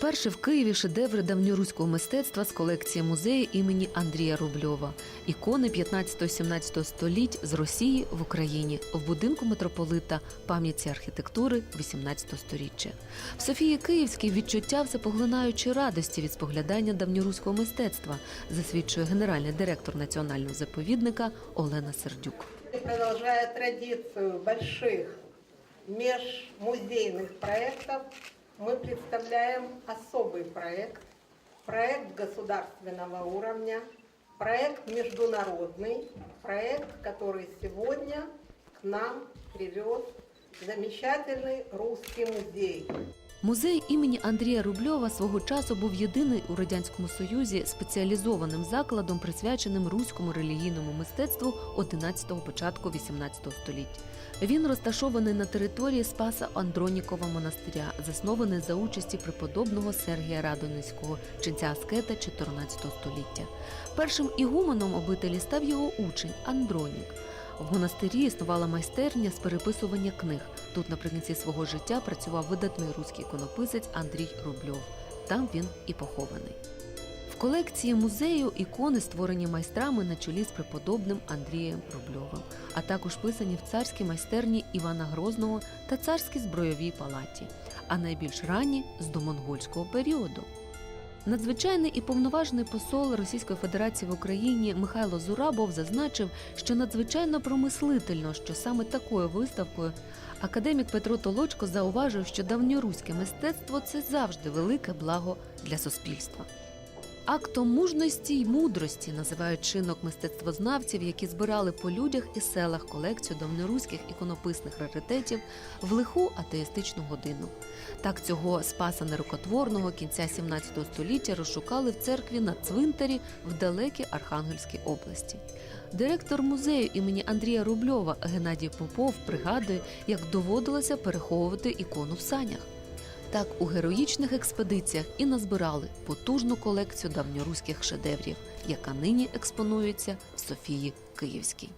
Вперше в Києві шедеври давньоруського мистецтва з колекції музею імені Андрія Рубльова, ікони 15-17 століть з Росії в Україні в будинку митрополита пам'яті архітектури 18 століття. В Софії Київській відчуття всепоглинаючої радості від споглядання давньоруського мистецтва, засвідчує генеральний директор національного заповідника Олена Сердюк. И Продолжая традицию больших межмузейных проектов, мы представляем особый проект, проект государственного уровня, проект международный, проект, который сегодня к нам привез замечательный русский музей. Музей імені Андрія Рубльова свого часу був єдиний у радянському союзі спеціалізованим закладом, присвяченим руському релігійному мистецтву 11-го початку 18 століття. Він розташований на території Спаса Андронікова монастиря, заснований за участі преподобного Сергія Радоницького, ченця аскета 14 століття. Першим ігуменом обителі став його учень Андронік. В монастирі існувала майстерня з переписування книг. Тут наприкінці свого життя працював видатний руський іконописець Андрій Рубльов. Там він і похований. В колекції музею ікони створені майстрами на чолі з преподобним Андрієм Рубльовим, а також писані в царській майстерні Івана Грозного та царській збройовій палаті, а найбільш ранні з домонгольського періоду. Надзвичайний і повноважний посол Російської Федерації в Україні Михайло Зурабов зазначив, що надзвичайно промислительно, що саме такою виставкою академік Петро Толочко зауважив, що давньоруське мистецтво це завжди велике благо для суспільства. Актом мужності й мудрості називають чинок мистецтвознавців, які збирали по людях і селах колекцію давньоруських іконописних раритетів в лиху атеїстичну годину. Так цього спаса нерукотворного кінця 17 століття розшукали в церкві на цвинтарі в далекій Архангельській області. Директор музею імені Андрія Рубльова Геннадій Попов пригадує, як доводилося переховувати ікону в санях. Так у героїчних експедиціях і назбирали потужну колекцію давньоруських шедеврів, яка нині експонується в Софії Київській.